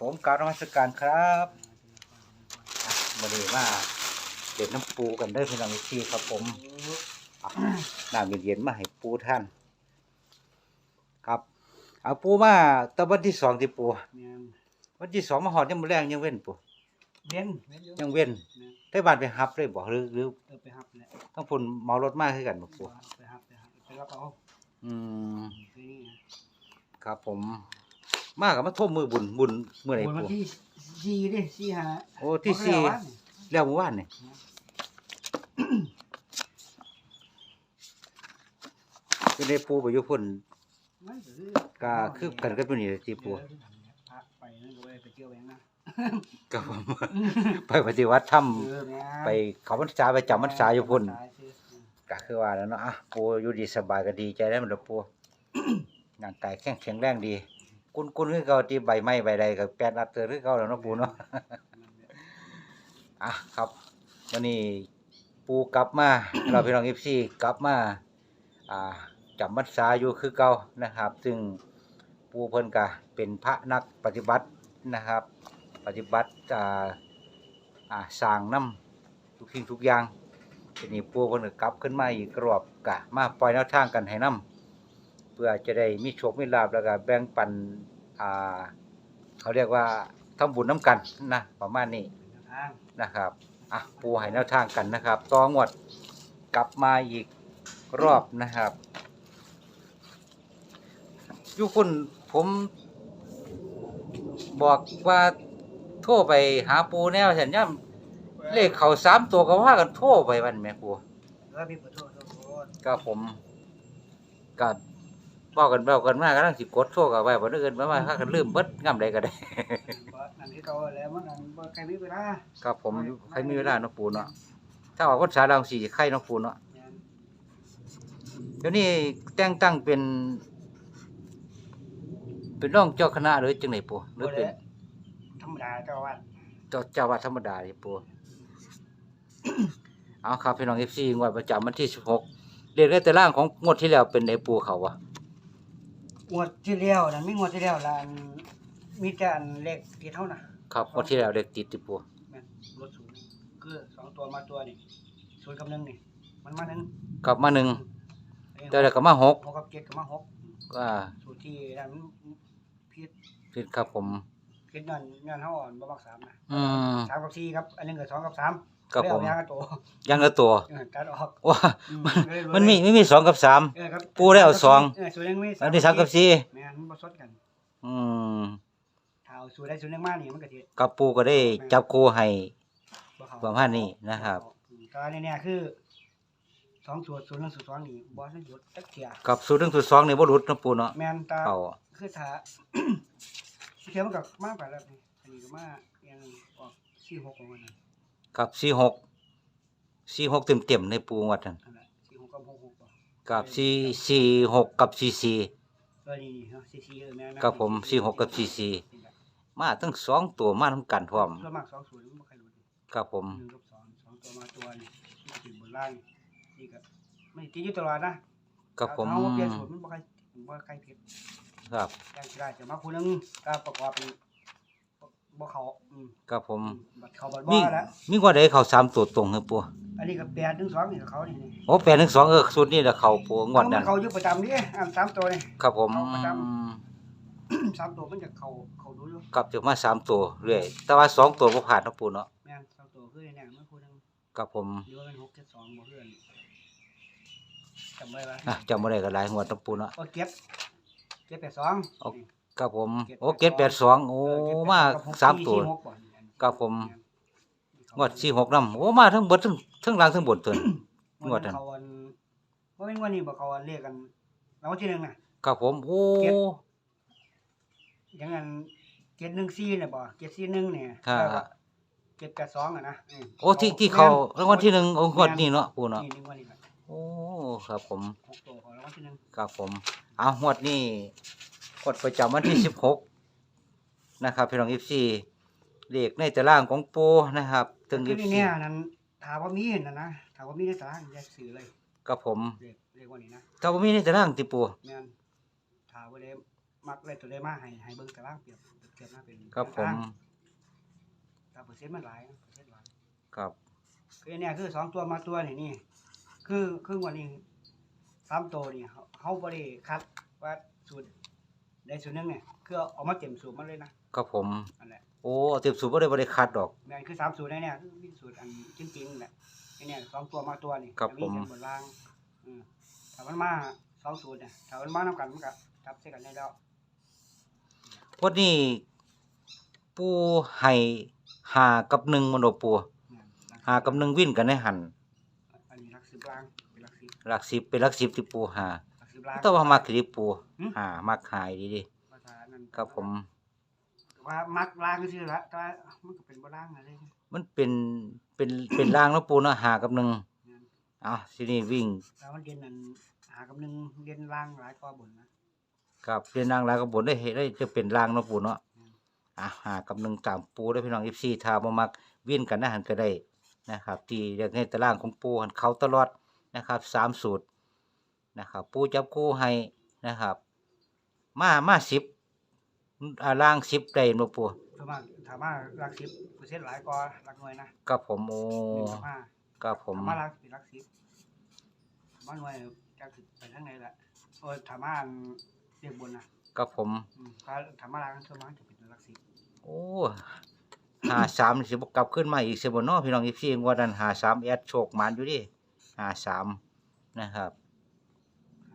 ผมกรารนมัสการครับอะมาดีมาเด็ดน้ำปูกันได้อพี่น้องที่ครับผมอะน้ำเย็นๆมาให้ปูท่าน ครับเอาปูมาแตะวันที่สองที่ปูแม่นวันที่สองมาหอดยังมือแรงยังเว้นปูเว้นเว้นอยู่ยังเว้นแม่นได้บ้านไปฮับเลยบอกหรือหรือเออไปหับแหละต้องพุ่นเมารถมากขึ้นกันบ่ปูไปหับไปหับไปรับเอาอืมไปนี่นะครับผม มากกับมาท่มมือบุญบุญเมื่อไหร่วันปูที่สี่เด้สี่หาโอ้ที่สี่บอกแล้วว่าแล้วเมื่อวานนี่เป็นได้ปูไปอยู่พุ่นมันก็คือก็คือกันกับตัวนี้ที่ปูเออพระไปนั่นก็เลยไปเที่ยวเองนะก็ผมไปปฏิวัติธรรมเออแม่นไปเขาพรรษาไปจำพรรษาอยู่พุ่นจำพรรษาซื่ออืมก็คือว่าแล้วเนาะอะปูอยู่ดีสบายก็ดีใจได้มันละปู ร่างกายแข็งแข็งแรงดี กุนกุนคือเก่าที่ใบไม้ใบใดก็แปดนัดเตือคือเก่าแล้วเนาะปูเนาะอะครับวันนี้ปูกลับมา เราพี่น้องเอฟซีกลับมาอ่าจำพรรษาอยู่คือเก่านะครับ ซึ่งปูเพิ่นกะเป็นพระนักปฏิบัตินะครับ ปฏิบัติอ่าอ่าสร้างน้ำทุกสิ่งทุกอย่างทีนี้ปูเพิ่นก็กลับขึ้นมาอีกรอบกะมาปล่อยแนวทางกันให้น้ำเพื่อจะได้มีโชคมีลาภแล้วก็แบ่งปันอ่าเขาเรียกว่าทำบุญน้ำกันนะประมาณนี้เป็นทางนะครับอะปูให้แนวทางกันนะครับต่องวดกลับมาอีกรอบนะครับอยุคุณผมบอกว่าโทรไปหาปูแนวฉันย่ำเลขเขาสามตัวก็ว่ากันโทรไปวันแม่ปูเออมีขอโทษขอโทษก็ผมก็บ อกกันบอกกันมากก็ต้องสิกดโทรกับไว้บ่นึกเกินมาว่าถ้ากันลืมเบิดง่ำใดก็ได้ บ่นั่นที่เขาแล้วมันนั่นบ่ใครมีเวลาครับผมใครมีเวลาเนาะปูเนาะถ้าออกพรรษาเราสี่ไข่เนาะปูเนาะแม่นเดี๋ยวนี้แต่งตั้งเป็น เป็นรองเจ้าคณะหรือจังไหนปูหรือเป็นธรรมดาเจ้าอาวาดเจ้าเจ้าวาดธรรมดานี่ปู เอาครับพี่น้องเอฟซีงวดประจำวันที่สิบหกเรียนได้แต่ร่างของงวดที่แล้วเป็นไอปูเขาวะ งวดที่แล้วนั่นมีงวดที่แล้วล่ะอันมีแต่อันเลขที่เท่าน่ะครับงวดที่แล้วเด็กติดติปูแม่นรถศูนย์คือสองตัวมาตัวนี่ศูนย์กับหนึ่งนี่มันมาหนึ่งกลับมาหนึ่งเอ้ยแต่แล้วก็มาหกหกกับเจ็ดกับมาหกก็สูตรที่นั่นมันพิษผิดครับผม พิษนั่นนั่นเขาอ่อนบ่มักสามนะอืมสามกับสี่ครับอันหนึงกับสองกับสาม ครับผมเรียกเอายางกับตัวยังละตัวเออตัดออกว้าอืมันก็เลยรวยมันมีไม่มีสองกับสาม เออครับปูได้เอาสองเออสูตรหนึงมีอันนี้สามกับสี่แม่นมันบ่สดกันอืมถ้าเอาสูตรใดสูตรหนึงมานี่มันก็สิกับปูก็ได้จับคู่ให้ บ่เข้าประมาณนี้นะครับ อืมก็เนี่ยคือสองสูตรสูตรหนึงสูตรสองนี่บ่ทันหยุดจักเที่ยกับสูตรหนึ่งสูตรสองนี่บ่หลุดเนาะปูเนาะแม่นตาเอาคือถ้า เทียมกับมากไปแล้วนี่อันนี้ก็มาอย่างออกสี่หกของมันนั่ นกับสี่หกสี่หกเต็มเต็มๆในปูงวัดนั่นนั่นแหละสี่หกกับหกหกบ่กับสี่สี่หกกับสี่สี่เออนี่เนาะสี่สี่เออแม่นนะกับผมสี่หกกับสี่สี่นี่แหละมาทั้งสองตัวมาทำกันพร้อมส่วนมากสองศูนย์มันบ่ใครรู้ดิกับผมหนึ่งกับสองสองตัวมาตัวนี่ที่บนล่างนี่ก็ไม่ติดอยู่ตลอดนะกับผมเอาเปลี่ยนสูตรมันบ่ใครบ่ใครผิดครับ อย่างที่ได้จะมาคู่หนึงก็ประกอบเป็น บ่เขาอืมกับผมบัดเขาบัดมีบ่แล้วมีกว่าใดเขาสามตัวตรงครับปูอันนี้ก็แปดถึงสองนี่ก็เขานี่นี่โอ้แปดหนึ่งสองเออสูตรนี่แหละเขาปูงวดเอานั้มานเขาอยู่ประจำนี่อันสามตัวนี่ ครับผมเอาประจำสามตัวมันจะเขาเขาดูอยู่กับจะมาสามตัวเรื่อยแต่ว่าสองตัวบ่ผ่านเนาะปูเนาะแม่นสามตัวคือเนี่ยมันคู่หนึงกับผมหรือว่าเป็นหกเจ็ดสองบ่เพื่อนจำไว้ว่าอะจำบ่ได้ก็หลายงวดเนาะปูเนาะโอ้เก็บเก็บแปดสองเอา กับผมโอ้เก็ดแปดสองโอ้มาสามตัวกับผมงวดสี่หกนำโอ้มาทั้งเบิดทั้งทั้งล่างทั้งบนตัวนี่งวดนั้นเขาวันว่าเป็นวันนี้บอกเขาวันเรียกกันรางวัลที่หนึ่งน่ะกับผมโอ้เก็ดอย่างนั้นเจ็ดหนึ่งสี่เนี่ยบ่เจ็ดสี่หนึ่งเนี่ยครับแล้วก็เจ็ดแปดสองอะนะมโอ้ที่ที่เขารางวัลที่หนึ่งโอ้งวดนี้เนาะปูเนาะนี่นี่งวดนี้ครับโอ้ครับผมหกตัวของรางวัลที่หนึ่งครับผมเอางวดนี้ งวดประจำวันที่สิบหกนะครับพี่น้องอีฟซีเลขในตารางของปูนะครับถึงคือีอฟนี่ซีเนี่ยนั้นถามว่ามีเห็นนะนะถามว่ามีในตารางแยกสื่อเลยกับผมเรียกเรียกว่านี้นะถ้าบ่มีในตารางติปูแม่นถามว่าได้มักเลยตัวได้มาให้ให้เบิ่งตารางเปรียบทียบมาเป็นครับผมแต่เปอร์เซ็นต์มันหลายเปอร์เซ็นต์หลายครับคือเนี่ยคือสองตัวมาตัวนี่นี่คือคือวันนี้สามตัวนี่เขาเขาบริคัดว่าสูตร ได้สูตรหนึงเนี่ยคือเอามาเต็มสูตรมาเลยนะครับผมอันแหละโอ้เต็มสูบบ่ได้บ่ได้คัดดอก แม่นคือสามสูตรในเนี่ยคือมีสูตรอันจริงๆแหละไอ้เนี่ยสองตัวมาตัวนี่ครับจะมีผมกันบนล่างอืมถ้ามันมาสองสูตรเนี่ยถ้ามันมานำกันมันก็จับใส่กันได้แล้ววันนี้ปูให้หากับหนึ่งมันบ่ปูเนี่ยหากับหนึ่งวิ่นกันในหันอันนี้รักสิบล่างเป็นรักสิบหลักสิบเป็นหลักสิบที่ปูหารักสิ บล่างแต่ว่ามักสิปูหึหามักหายดีดิภาษานั้นครับผม ว่ามักล่างก็ชื่อละแต่ว่ามันก็เป็นบ่ล่างอะไรมันเป็นเป็นเป็นรางเนาะปูเนาะหากับหนึ่งเนี่ยเอ้าทีนี้วิ่งแต่มันเด่นนั่นหากับหนึ่งเด่นล่างหลายกว่าบนนะครับเรียนรางรางกับบนได้เห็นได้จะเป็นรางเนาะปูเนาะอืมอะหากับหนึ่งตามปูได้อพี่น้อง14ถ้าบ่มักวิ่นกันนะหันก็ได้นะครับ ที่เรียกให้ตารางของปูหันเขาตลอดนะครับสามสูตร นะครับ ปูจับคู่ให้นะครับ มามา10อ่าล่าง10ได้บ่ปูส่วนมากถามว่ารักสิบเปอร์เซ็นต์หลายกว่ารักหน่วยนะกับผมโอ้หนึ่งกับห้ากับผมถามว่ารักเป็นรักสิบถามว่าหน่วยจะสิไปทางไหนละโอ้ยถามว่าอันเรียกบนนะกับผม อืมถ้าถามว่ารักส่วนมากจะเป็นรักสิบโอ้หาสามสิบกลับขึ้นมาอีกสิบเนาะพี่น้องอีพี่งวดนั้นหาสามแอดโชคหมานอยู่ดิหาสามนะครับ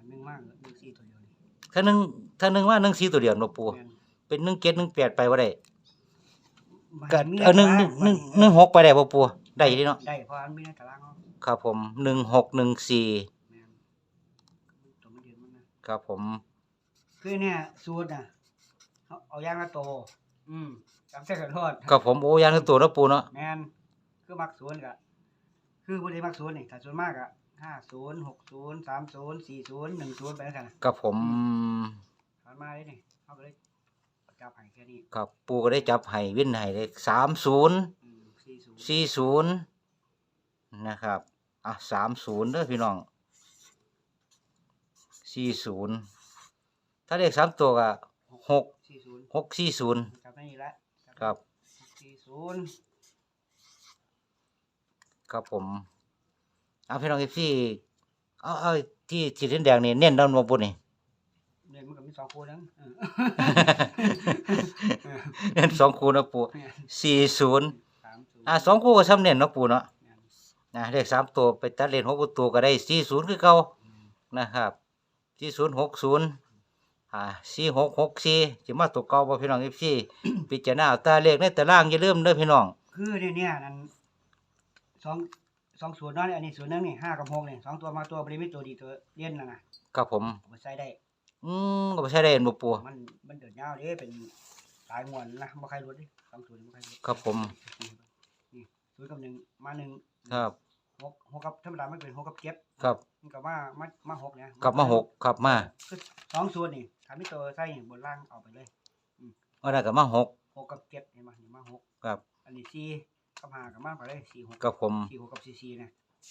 หาหนึ่งมากหนึ่งสี่ตัวเดียวนี่ถ้าหนึ่งถ้าหนึ่งว่าหนึ่งสีตัวเดียวเนาะปูแม่นเป็นหนึ่งเจ็ดหนึ่งแปดไปว่าได้มันก็มีเออหนึ่งหนึ่งหนึ่งหนึ่งหกไปได้บ่ปูได้อยู่ดิเนาะได้เพราะมันมีในตารางเขาครับผมหนึ่งหกหนึ่งสี่แม่นตัวมันเดียวมันนะครับผมคือเนี่ยสูตรน่ะเอาเอาย่างละโตอืมจำใส่กันรอดกับผมโอ้ยางทั้งตัวเนาะปูเนาะแมนคือมักศูนย์กะคือผู้ใดมักศูนย์นี่ถ้าศูนย์มากอะ ห้าศูนย์หกศูนย์สามศูนย์สี่ศูนย์หนึ่งศูนย์ไปแล้วกันนะกับผมถอนมาเลยนี่เขาก็เลยจับให้แค่นี้กับปูก็ได้จับให้วินให้เลยสามศูนย์อืมสี่ศูนย์สี่ศูนย์นะครับ อะสามศูนย์เด้อพี่น้องสี่ศูนย์ถ้าเลขสามตัวก็หกสี่ศูนย์หกสี่ศูนย์จับได้นี่แหละจัครับหกสี่ศูนย์ครับผม เอาพี่น้องอีพี่เอาเอาที่สีแดงๆนี่เน้นด้านบนบุญนี่เนี่ยมันก็มีสองคู่นึงเออเน้นสองคูนะปูแม่นสี่ศูนย์สามศูนย์อะสองคูก็ซ้ำเน้นเนาะปูเนาะ แม่นนะเลขสามตัวไปตัดเลนหกตัวก็ได้สี่ศูนย์คือเก่าอืมนะครับสี่ศูนย์หกศูนย์อ่าสี่หกหกสี่จะมาตัวเก่าบ่พี่น้องอีพี่พิจารณาเอาแตาเลขในตารางอย่าลืมเด้อพี่น้อง คือเนี่ยเนี่ยนั่นสอง สองศูนย์เนาะอันนี้ศูนย์นึงนี่ห้ากับหกนี่สองตัวมาตัวบริมิตตัวดีตัวเลี่ยนน่ะนะครับผมเอาไปใช้ได้ อืมก็บ่ใช่ได้เห็นบ่ปูมันมันเดือดยาวเด้เป็นหลายงวนนะบ่ใครรู้ดิสองศูนย์บ่ใครรู้ครับผมนี่ศูนย์กับหนึ่งมาหนึ่งครับ หกหกกับธรรมดามันเป็นหกกับเจ็ดครับมันกับมามามาหกเนี่ยกลับมาหกกลับมาคือสองศูนย์นี่ถ้ามีตัวใส่บนล่างเอาไปเลยว่าได้กลับมาหกหกกับเจ็ดเห็นไหมนี่มาหกครับ อันนี้สี่ กับห้ากับมาไปเลยสี่หกกับผมสี่หกกับสี่สี่นะ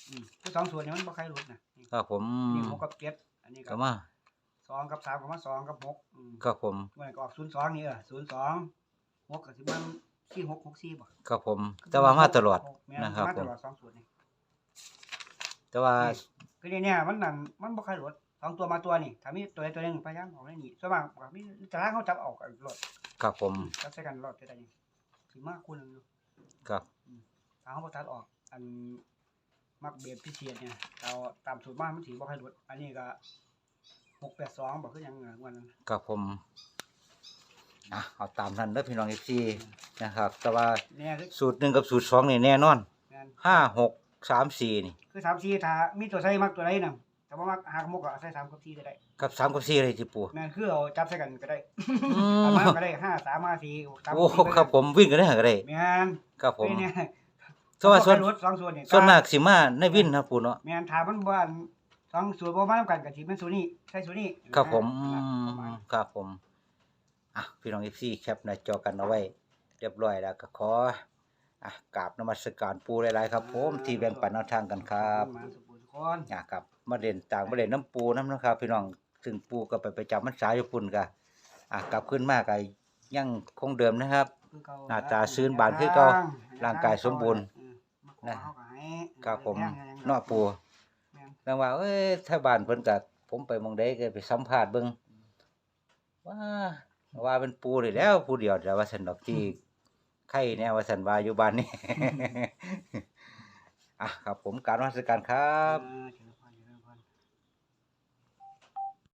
อืมคือสองศูนย์เนี่ยมันบ่ใครรู้นะนี่กับผมนี่หกกับเจ็ดอันนี้กกัลับบมาสองกับสามกับมาสองกับหกอืมกับผมเมื่อไหร่ก็ออกศูนย์สองนี่เออศูนย์สองหกกับสิบมันสี่หกหกสี่บ่กับผม แต่ว่ามาตลอดแม่นนะครับมาผตมลอดสองศูนย์นี่แต่ว่าคือเนี่ยเนี่ยมันนั่นมันบ่ใครรถสองตัวมาตัวนี่ถ้ามีตัวใดตัวหนึงพยายามออกได้นี่ส่วนมากก็มีตารางเขาจับออกกันรถกับผมจับใส่กันรถจะได้นี่สิมากคู่หนึงอยู่กับ ถ้าเขาบ่ตัดออก อันมักเบียดพิเศษเนี่ยเราตามสูตรมามันสิบ่ใครรถอันนี้ก็682บ่คือหยังอะวันนั้นกับผมอะเอาตามนั้นเด้อพี่น้องอีพี่นะครับ แต่ว่าเนี่ยคือสูตรหนึ่งกับสูตรสองนี่แน่นอนแม่นห้าหกสามสี่นี่คือ3 4ถ้ามีตัวใส่มักตัวใดน่ะแต่ว่ามักหากมกก็ใส่3กับ4ก็ได้กับสามกับสี่เลยจิปูแม่นคือเอาจับใส่กันก็ได้อืเอามมาก็ได้5 3 5 4 3โอ้ครับผมวิ่งกันได้หาก็ได้แม่น ครับผม เนี่ย เพราะว่าส่วน รถสองส่วนนี่ส่วนมากสิมาในวินนะปูเนาะ แม่นถามมันว่าสองส่วนบ่มานํกันก็สิเป็นส่วนนี้ใช่ส่วนนี้ครับผมนั่นอืล่ะประมาณมครับผม อะ พี่น้องเอฟซีแคปหน้าจอกันเอาไว้ เรียบร้อยแล้วก็ขอ อะกราบนมัสการปูหลายๆครับ ผมที่แบ่งปันแนวทางกันครับมาสุขุมสุขนอะครับมาเด่นต่างมาเด่นน้ำปูน้ำนะครับ พี่น้องถึงปูก็ไปประจำมันสายญี่ปุ่นกะอะกลับขึ้นมากะยังคงเดิมนะครับ คือเก่หน้าตาซื่นบานคือเก่า ร่างกายสมบูรณ์อืมมาขอ นะเขาก็ให้ครับผมแม่งยังเนอกปูแม่งแล้วว่าเอ้ยถ้าบ้านเพิ่นก็ผมไปหมองใดก็ไปสัมภาษณ์เบิ่งว่าว่าเป็นปูนี่แหล้วผู้เดียวแต่ว่าซั่นดอกที่ไข่แน่ว่าซั่นว่าอยู่บ้านนี่อะครับผมการนมัสการครับอ่า